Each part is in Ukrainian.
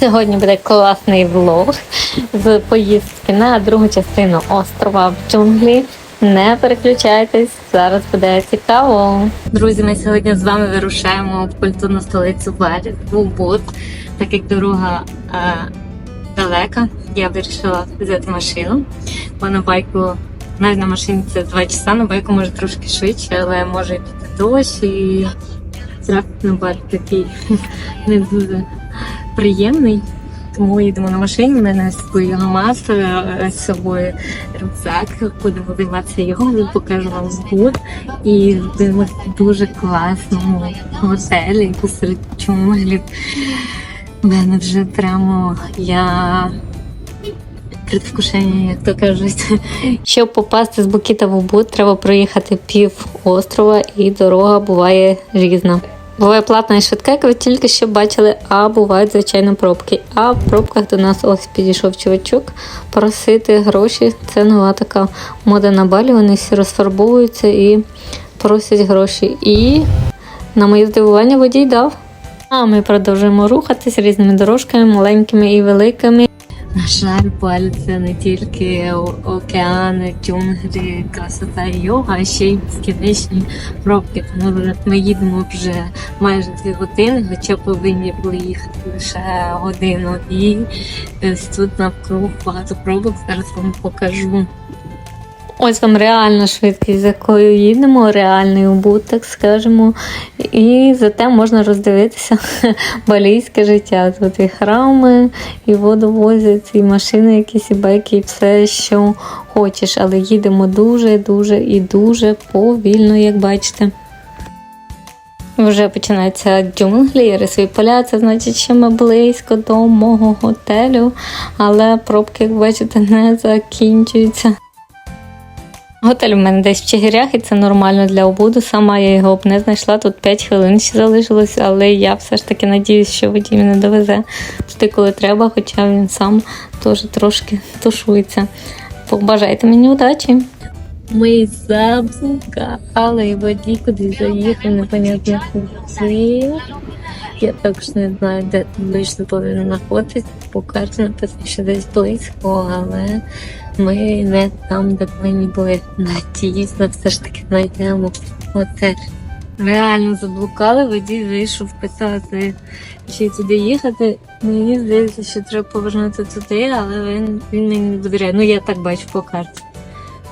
Сьогодні буде класний влог з поїздки на другу частину острова в джунглі. Не переключайтесь, зараз буде цікаво. Друзі, ми сьогодні з вами вирушаємо в культурну столицю Балі, в Убуд. Так як дорога е, далека, я вирішила взяти машину, бо на байку, навіть на машині це 2 часа, на байку може трошки швидше, але може піти дощ і трафік на Балі такий не дуже приємний. Тому їдемо на машині. У мене з собою гамаз, е, з собою рюкзак. Будемо займатися його, покажу вам збуд. І будемо в дуже класному готелі посеред джунглів. У мене вже прямо я предвкушення, як то кажуть. Щоб попасти з Букіта в Убуд, треба проїхати пів острова, і дорога буває різна. Буває платна і швидка, як ви тільки що бачили, а бувають звичайно пробки. А в пробках до нас ось підійшов чувачок просити гроші. Це нова така мода на балі. Вони всі розфарбовуються і просять гроші. І на моє здивування водій дав. А ми продовжуємо рухатись різними дорожками, маленькими і великими. На жаль, Балі це не тільки океани, джунглі, красота йога, а ще й безкінечні пробки. Тому ми їдемо вже майже дві години, хоча повинні були їхати лише годину. І ось тут навкруг багато пробок. Зараз вам покажу. Ось вам реальна швидкість, з якою їдемо, реальний убут, так скажемо. І зате можна роздивитися балійське життя. Тут і храми, і водовозять, і машини, якісь, і байки, і все, що хочеш. Але їдемо дуже, дуже і дуже повільно, як бачите. Вже починаються джунглі, рисові поля, це значить, що ми близько до мого готелю, але пробки, як бачите, не закінчуються. Готель у мене десь в Чигирях, і це нормально для обуду. Сама я його б не знайшла. Тут 5 хвилин ще залишилось, але я все ж таки надіюсь, що водій мене довезе туди, коли треба, хоча він сам теж трошки тушується. Побажайте мені удачі. Ми заблукали, і водій кудись заїхав, непонятно куди. Я також не знаю, де точно повинен знаходитись. По карті написано, що десь близько, але ми не там, де повинні були. Надіюсь, ми все ж таки знайдемо готель. Реально заблукали, водій вийшов питати, чи туди їхати. Мені здається, що треба повернути туди, але він, він мені не довіряє. Ну я так бачу по карті.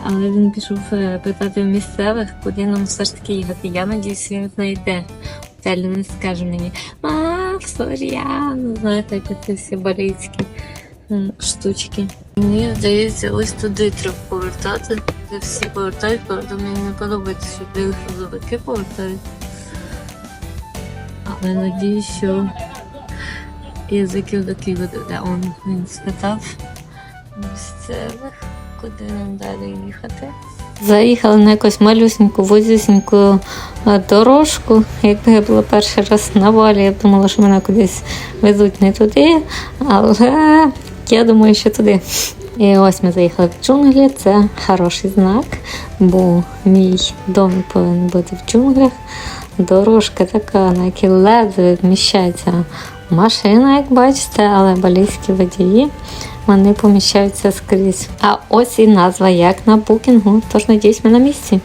Але він пішов е, питати в місцевих, куди нам все ж таки їхати. Я надіюсь, він знайде готель, він скаже мені, а, Сорян, знаєте, ці всі балійські штучки. Мені здається, ось туди треба повертати, де всі повертають, правда мені не подобається, що де грузовики повертають. Але надіюсь, що язиків до Києва де він спитав місцевих, куди нам далі їхати. Заїхали на якусь малюсеньку, возюсеньку е, дорожку. Якби я була перший раз на валі, я думала, що мене кудись везуть не туди, але я думаю, що туди. І ось ми заїхали в джунглі. Це хороший знак, бо мій дом повинен бути в джунглях. Дорожка така, на якій ледве вміщається машина, як бачите, але балійські водії вони поміщаються скрізь. А ось і назва, як на букінгу. Тож надіюсь, ми на місці.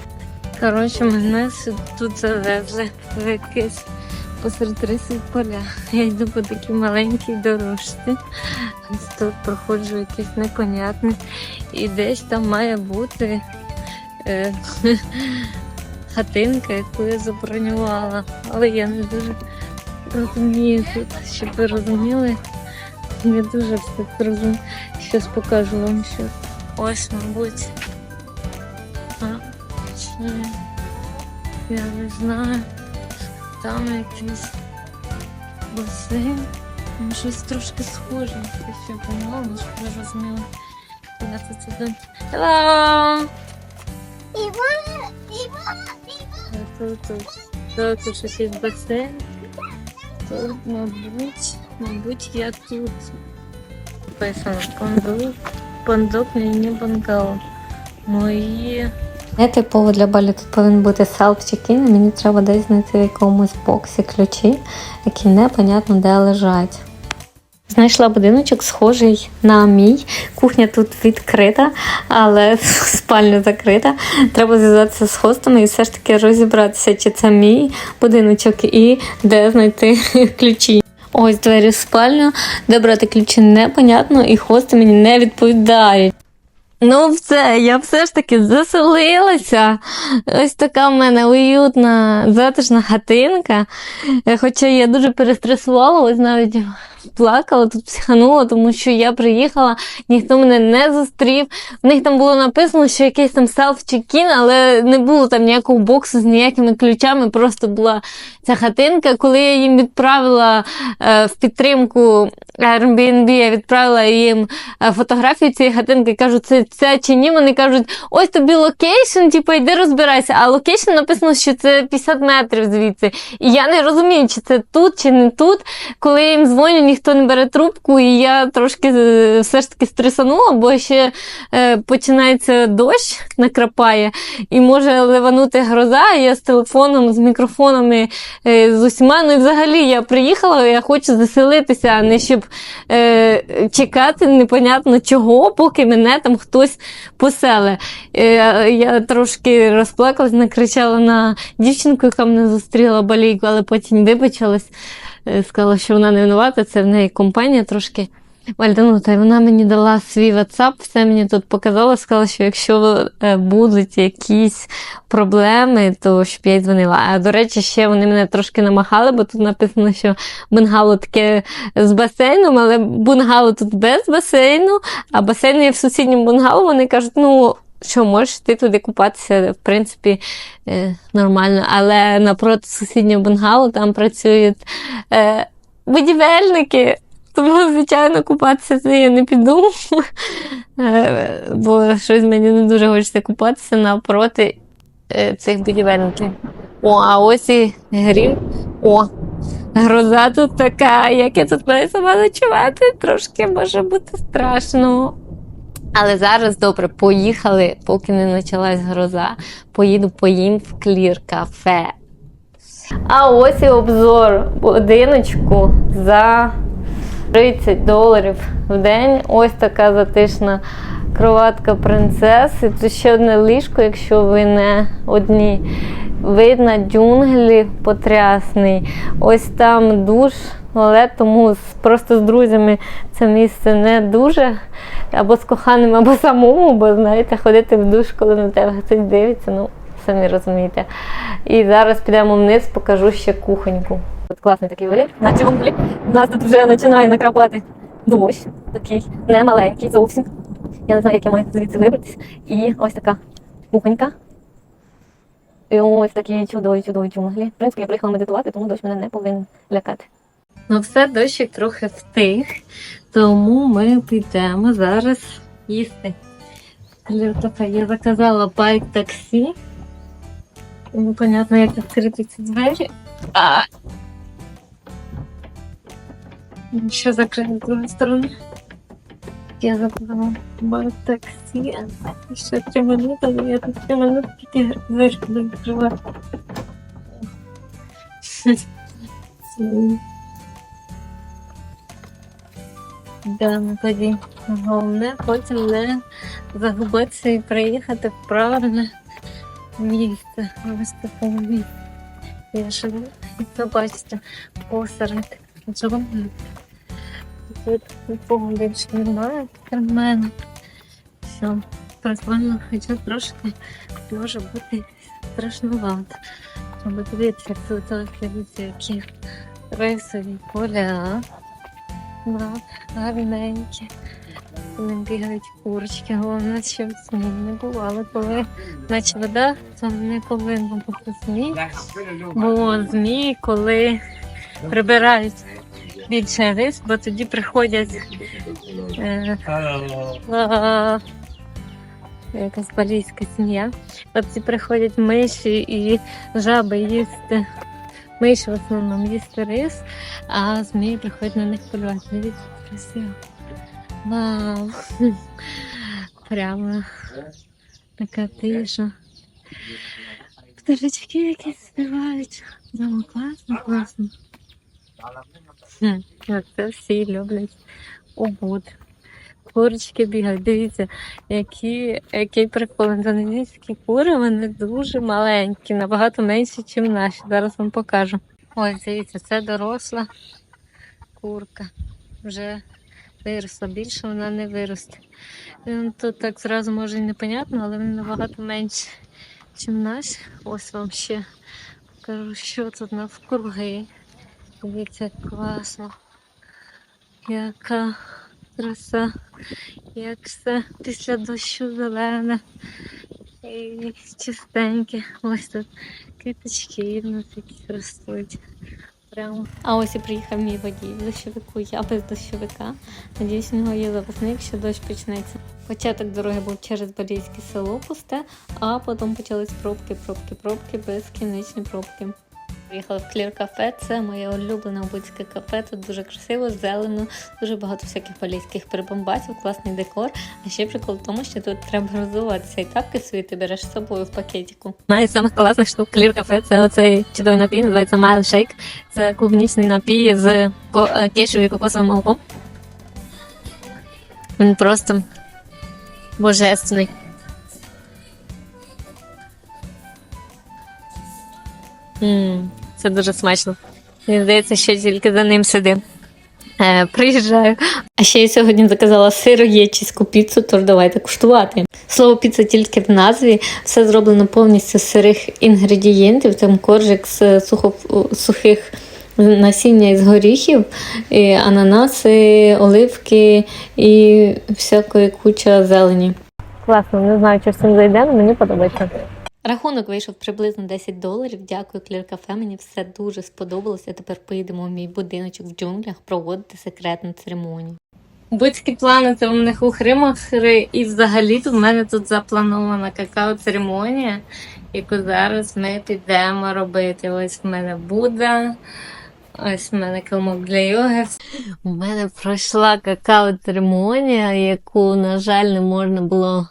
Коротше, мене тут завезли в якесь посеред риси поля. Я йду по такій маленькій дорожці. Ось тут проходжу якесь непонятне. І десь там має бути е, хатинка, яку я забронювала. Але я не дуже розумію тут, щоб ви розуміли. Не дуже все зрозуміло. Щас покажу вам що. Ось, мабуть. А, чи... Я не знаю. Там якийсь басейн. Щось трошки схоже що по-моєму, щоб ви розуміли. Я тут туди. Hello! Івана, Івана, Івана. Тут, тут, тут, тут щось є басейн. Мабуть, мабуть, я тут. Написано пандук, пандук міні бангало. Мої. Нетипово для балі тут повинен бути селф-чекін, мені треба десь знайти в якомусь боксі ключі, які непонятно де лежать. Знайшла будиночок, схожий на мій. Кухня тут відкрита, але спальня закрита. Треба зв'язатися з хостами і все ж таки розібратися, чи це мій будиночок і де знайти ключі. Ось двері в спальню, де брати ключі непонятно, і хости мені не відповідають. Ну, все, я все ж таки заселилася. Ось така в мене уютна, затишна хатинка. Хоча я дуже перестресувала, ось навіть плакала, тут психанула, тому що я приїхала, ніхто мене не зустрів. В них там було написано, що якийсь там селф-чекін, але не було там ніякого боксу з ніякими ключами, просто була ця хатинка. Коли я їм відправила е, в підтримку Airbnb, я відправила їм е, фотографію цієї хатинки, кажу, це це чи ні. Вони кажуть, ось тобі локейшн, типу, йди розбирайся. А локейшн написано, що це 50 метрів звідси. І я не розумію, чи це тут, чи не тут. Коли я їм дзвоню, ніхто не бере трубку, і я трошки е, все ж таки стресанула, бо ще е, починається дощ, накрапає, і може ливанути гроза. Я з телефоном, з мікрофонами, е, з усіма. Ну і взагалі я приїхала, я хочу заселитися, а не щоб е, чекати непонятно чого, поки мене там хтось поселе. Е, я трошки розплакалась, накричала на дівчинку, яка мене зустріла балійку, але потім вибачилась, сказала, що вона не винувата, це в неї компанія трошки. Вальданута, і вона мені дала свій WhatsApp, все мені тут показала, сказала, що якщо е, будуть якісь проблеми, то щоб я їй дзвонила. А до речі, ще вони мене трошки намахали, бо тут написано, що бунгало таке з басейном, але бунгало тут без басейну, а басейн є в сусідньому бунгало. Вони кажуть, ну. Що можеш ти туди купатися, в принципі, е, нормально. Але напроти сусіднього бунгало там працюють е, будівельники. Тому, звичайно, купатися це я не піду, Е, бо щось мені не дуже хочеться купатися навпроти е, цих будівельників. О, а ось і грім. О, гроза тут така, як я тут маю сама ночувати, трошки може бути страшно. Але зараз добре, поїхали, поки не почалась гроза. Поїду поїм в клір кафе. А ось і обзор будиночку за 30 доларів в день. Ось така затишна кроватка принцеси. Тут ще одне ліжко, якщо ви не одні. Видно джунглі потрясний. Ось там душ, але тому просто з друзями це місце не дуже. Або з коханим, або самому, бо знаєте, ходити в душ, коли на тебе хтось дивиться, ну самі розумієте. І зараз підемо вниз, покажу ще кухоньку. Тут класний такий вид на джунглі. У нас тут вже починає накрапати дощ, такий не маленький зовсім. Я не знаю, як я маю звідси вибратися. І ось така кухонька. І ось такі чудові, чудові джунглі. В принципі, я приїхала медитувати, тому дощ мене не повинен лякати. Ну все, дощик трохи встиг, тому ми підемо зараз їсти. Я заказала байк таксі. Непонятно, як відкрити ці двері. А... Що закрити з другої сторони? Я заказала байк таксі. Ще три минути, але я тут три минути тільки двері буду відкривати. Да, ну тоді головне потім не загубитися і приїхати в правильне місце. Ось. Я живу, і бачите, посеред джунглів. Тут нікого більше немає, крім мене. Що прикольно, хоча трошки може бути страшнувато. Треба дивитися, тут дивіться, які рисові поля. Гарненькі. Не бігають курочки, головне, щоб змій не бувало. Коли наче вода, то не повинно бути змій. Бо змії, коли прибирають більше рис, бо тоді приходять е, а, якась балійська сім'я. От ці приходять миші і жаби їсти. Миші в основному їсти рис, а змії приходять на них полювати. Дивіться, красиво. Вау. Прямо така тиша. Пташечки якісь співають. Прямо класно, класно. Це всі люблять обуд. Курочки бігають. Дивіться, які, який прикол. Індонезійські кури, вони дуже маленькі, набагато менші, ніж наші. Зараз вам покажу. Ось, дивіться, це доросла курка. Вже виросла. Більше вона не виросте. Ну, Тут так зразу може і непонятно, але вони набагато менші, ніж наші. Ось вам ще покажу, що тут навкруги. Дивіться, як класно. Яка краса, як все після дощу зелене і чистеньке. Ось тут квіточки нас якісь ростуть. А ось і приїхав мій водій в дощовику. Я без дощовика. Надіюсь, у нього є запасник, що дощ почнеться. Початок дороги був через Балійське село пусте, а потім почались пробки, пробки, пробки, безкінечні пробки. Приїхала в Клір кафе. Це моє улюблене обудське кафе. Тут дуже красиво, зелено, дуже багато всяких балійських прибамбасів, класний декор. А ще прикол в тому, що тут треба розвиватися і тапки свої ти береш з собою в пакетику. Одна самих класних штук Клір кафе це оцей чудовий напій, називається Mile Shake. Це клубнічний напій з е, і кокосовим молоком. Він просто божественний. М, Це дуже смачно. Мені здається, що тільки за ним сидим. Е, приїжджаю. А ще я сьогодні заказала сироєчиську піцу, тож давайте куштувати. Слово піца тільки в назві. Все зроблено повністю з сирих інгредієнтів. Там коржик з сухо, сухих насіння із горіхів, і ананаси, оливки і всякої куча зелені. Класно, не знаю, чи всім зайде, але мені подобається. Рахунок вийшов приблизно 10 доларів. Дякую, Клір Кафе. Мені все дуже сподобалося. Тепер поїдемо в мій будиночок в джунглях проводити секретну церемонію. Будь-які плани це у них у Хримахри, і взагалі тут в мене тут запланована какао-церемонія, яку зараз ми підемо робити. Ось в мене Будда, ось в мене килимок для йоги. У мене пройшла какао-церемонія, яку, на жаль, не можна було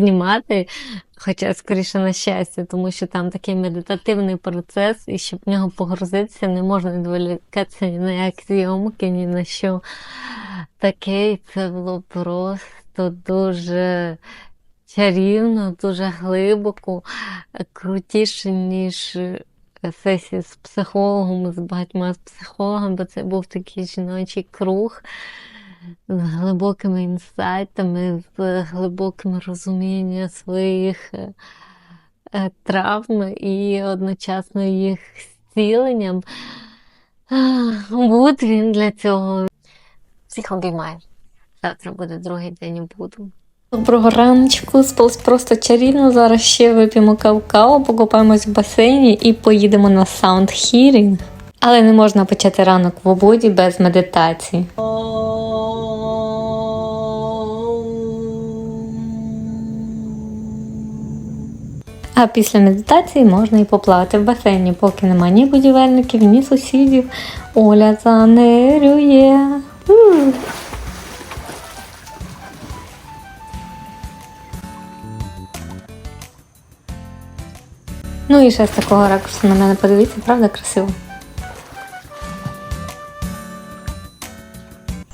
знімати. Хоча, скоріше, на щастя, тому що там такий медитативний процес, і щоб в нього погрузитися, не можна відволікатися ні на як зйомки, ні на що таке. Це було просто дуже чарівно, дуже глибоко, крутіше, ніж сесії з психологом, з багатьма з психологами, бо це був такий жіночий круг з глибокими інсайтами, з глибоким розумінням своїх е, е, травм і одночасно їх зціленням. Буд він для цього всіх обіймає. Завтра буде другий день буду. Доброго раночку, спалось просто чарівно. Зараз ще вип'ємо кавкао, покупаємось в басейні і поїдемо на саунд хірінг. Але не можна почати ранок в обуді без медитації. А після медитації можна і поплавати в басейні, поки нема ні будівельників, ні сусідів. Оля занирює. Ну і ще з такого ракурсу на мене подивіться, правда красиво.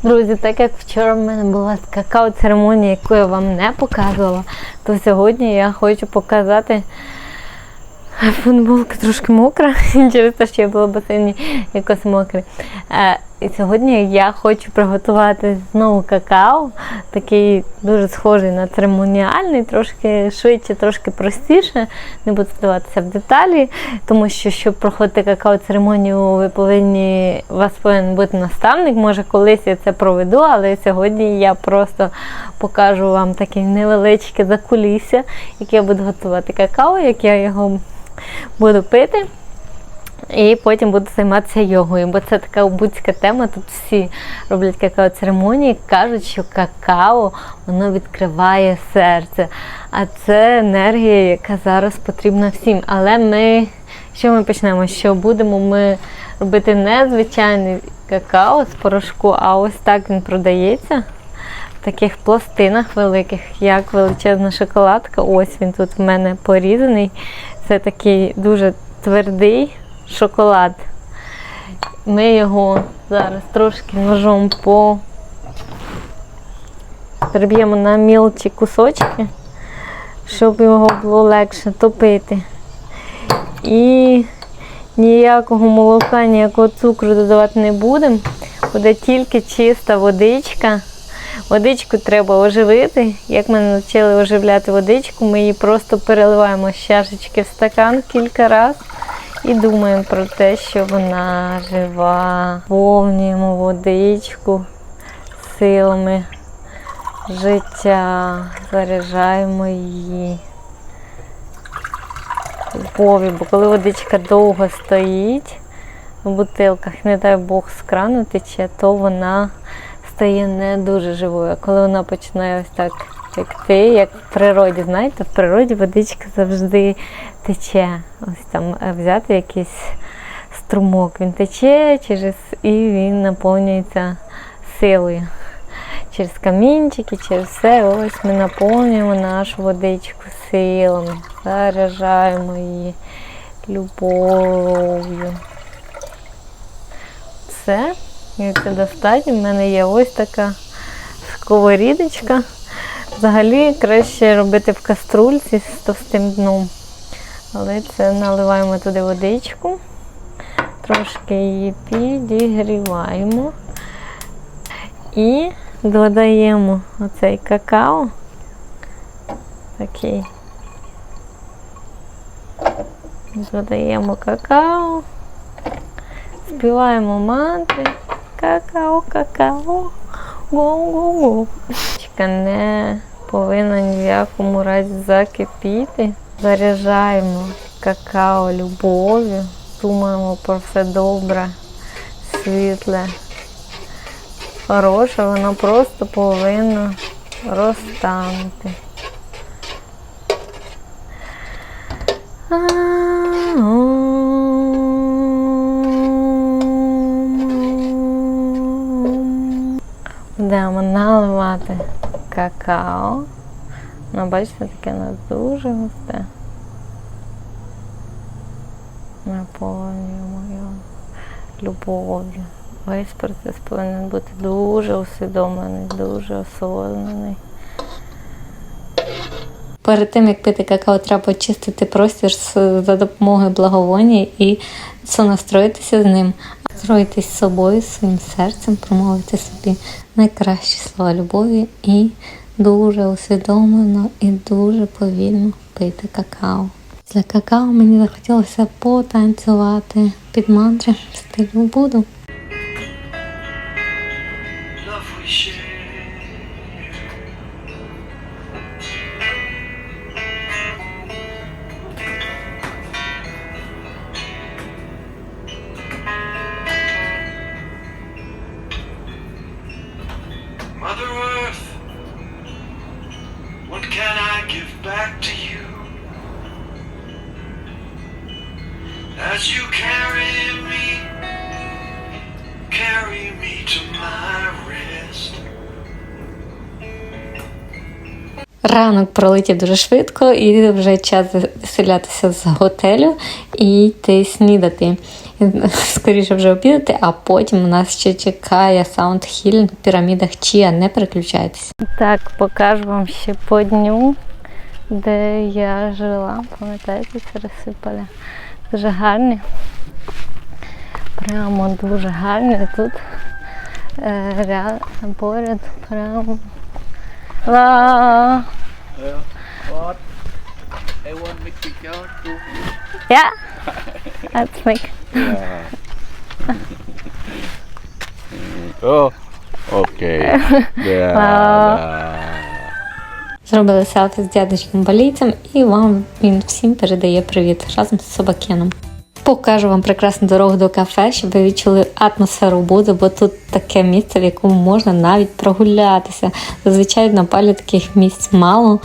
Друзі, так як вчора в мене була какао-церемонія, яку я вам не показувала, то сьогодні я хочу показати футболка трошки мокра, через те, що я була в басейні якось мокрий. І сьогодні я хочу приготувати знову какао, такий дуже схожий на церемоніальний, трошки швидше, трошки простіше. Не буду вдаватися в деталі, тому що, щоб проходити какао-церемонію, ви повинні, у вас повинен бути наставник. Може, колись я це проведу, але сьогодні я просто покажу вам таке невеличке закулісся, як я буду готувати какао, як я його буду пити. І потім буду займатися йогою, бо це така будська тема. Тут всі роблять какао-церемонії, кажуть, що какао воно відкриває серце. А це енергія, яка зараз потрібна всім. Але ми що ми почнемо? Що будемо ми робити не звичайний какао з порошку, а ось так він продається. В таких пластинах великих, як величезна шоколадка. Ось він тут в мене порізаний. Це такий дуже твердий шоколад. Ми його зараз трошки ножом по переб'ємо на мілчі кусочки, щоб його було легше топити. І ніякого молока, ніякого цукру додавати не будемо. Буде тільки чиста водичка. Водичку треба оживити. Як ми навчили оживляти водичку, ми її просто переливаємо з чашечки в стакан кілька разів і думаємо про те, що вона жива. Повнюємо водичку силами життя, заряджаємо її любові, бо коли водичка довго стоїть в бутилках, не дай Бог з крану тече, то вона стає не дуже живою. А коли вона починає ось так текти, як в природі, знаєте, в природі водичка завжди тече. Ось там е, взяти якийсь струмок, він тече через і він наповнюється силою. Через камінчики, через все, ось ми наповнюємо нашу водичку силами, заряджаємо її любов'ю. Все, і це достатньо. В мене є ось така сковорідочка. Взагалі краще робити в каструльці з товстим дном. Але це наливаємо туди водичку, трошки її підігріваємо. І додаємо оцей какао. Такий. Додаємо какао. Співаємо мантри. Какао, какао. Го-го-го. Чка не повинна ні в якому разі закипіти. Заряджаємо какао любов'ю. Думаємо про все добре, світле хороше, воно просто повинно розтанути. Будемо наливати какао. Ну, бачите, таке нас дуже густе. Наповнюємо його любов'ю. Весь процес повинен бути дуже усвідомлений, дуже осознаний. Перед тим, як пити какао, треба очистити простір за допомогою благовоння і сонастроїтися з ним. Настроїтись з собою, своїм серцем, промовити собі найкращі слова любові і дуже усвідомлено і дуже повільно пити какао. Для какао мені захотілося потанцювати під мантри в стилю буду. Ранок пролетів дуже швидко, і вже час виселятися з готелю і йти снідати. Скоріше вже обідати, а потім у нас ще чекає Саундхіль в пірамідах Чія. Не переключайтеся. Так, покажу вам ще по дню, де я жила. Пам'ятаєте, це розсипали. Дуже гарні. Прямо дуже гарні. Тут е, ря- поряд прямо. Ла. Yeah. What? I want Mexico too. Yeah, that's like Yeah. oh, okay. Yeah. Wow. Зробили селфі з дядечком болійцем і вам він всім передає привіт разом з собакеном. Покажу вам прекрасну дорогу до кафе, щоб ви відчули атмосферу Буди, бо тут таке місце, в якому можна навіть прогулятися. Зазвичай на палі таких місць мало.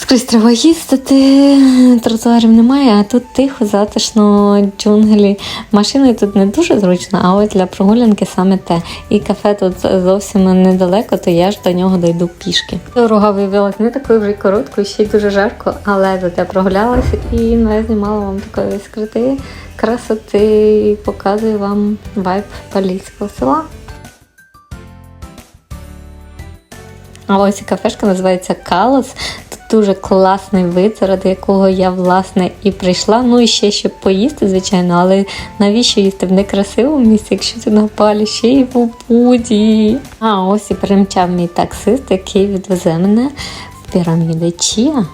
Скрізь треба їздити, тротуарів немає, а тут тихо, затишно, джунглі. Машиною тут не дуже зручно, а от для прогулянки саме те. І кафе тут зовсім недалеко, то я ж до нього дойду пішки. Дорога виявилась не такою вже короткою, ще й дуже жарко, але зате прогулялася і не знімала вам такої скритої красоти і показую вам вайб поліського села. А ось кафешка називається Калос. Дуже класний вид, заради якого я власне і прийшла. Ну і ще щоб поїсти, звичайно, але навіщо їсти в некрасивому місці, якщо ти на палі ще й в буді. А ось і примчав мій таксист, який відвезе мене в піраміди Чія.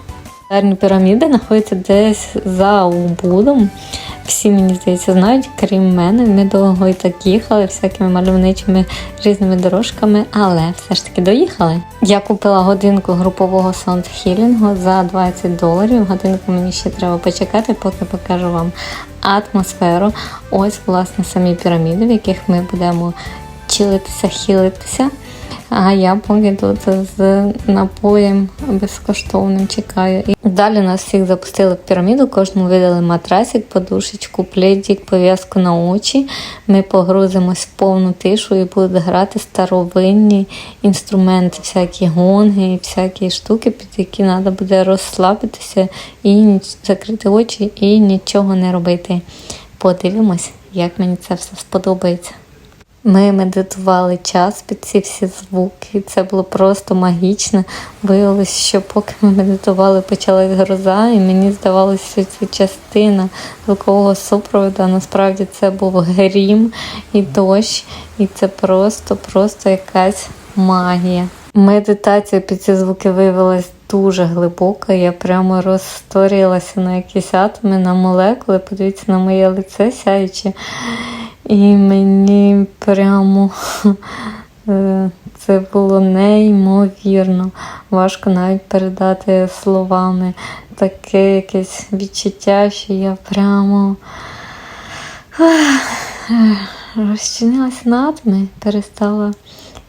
Гарні піраміди знаходяться десь за Убудом. Всі, мені здається, знають, крім мене. Ми довго і так їхали всякими мальовничими різними дорожками, але все ж таки доїхали. Я купила годинку групового саундхілінгу за 20 доларів. Годинку мені ще треба почекати, поки покажу вам атмосферу. Ось, власне, самі піраміди, в яких ми будемо чилитися, хілитися. А я поки тут з напоєм безкоштовним чекаю. І далі нас всіх запустили в піраміду, кожному видали матрасик, подушечку, пледик, пов'язку на очі. Ми погрузимось в повну тишу і будуть грати старовинні інструменти, всякі гонги всякі штуки, під які треба буде розслабитися і закрити очі і нічого не робити. Подивимось, як мені це все сподобається. Ми медитували час під ці всі звуки. Це було просто магічно. Виявилось, що поки ми медитували, почалась гроза, і мені здавалося, що це частина звукового супроводу. а Насправді це був грім і дощ, і це просто, просто якась магія. Медитація під ці звуки виявилась дуже глибока. Я прямо розсторілася на якісь атоми, на молекули. Подивіться на моє лице сяюче. І мені прямо е, це було неймовірно. Важко навіть передати словами таке якесь відчуття, що я прямо розчинилася на атоми, перестала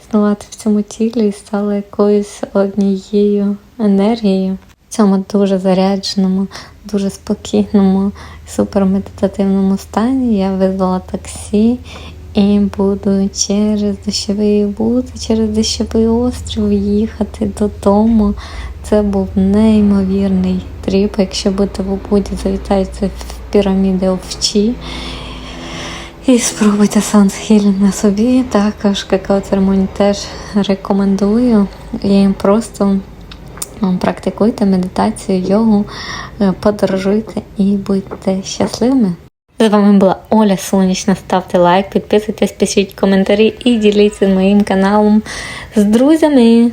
існувати в цьому тілі і стала якоюсь однією енергією. Цьому дуже зарядженому, дуже спокійному, супермедитативному стані я визвала таксі і буду через дощовий бути, через дощовий острів їхати додому. Це був неймовірний тріп. Якщо будете в Убуді, завітайте в піраміди Овчі. І спробуйте саундхілінг на собі. Також какао-церемонію теж рекомендую. І просто практикуйте медитацію, йогу, е, подорожуйте і будьте щасливими. З вами була Оля Сонячна. Ставте лайк, підписуйтесь, пишіть коментарі і діліться моїм каналом з друзями.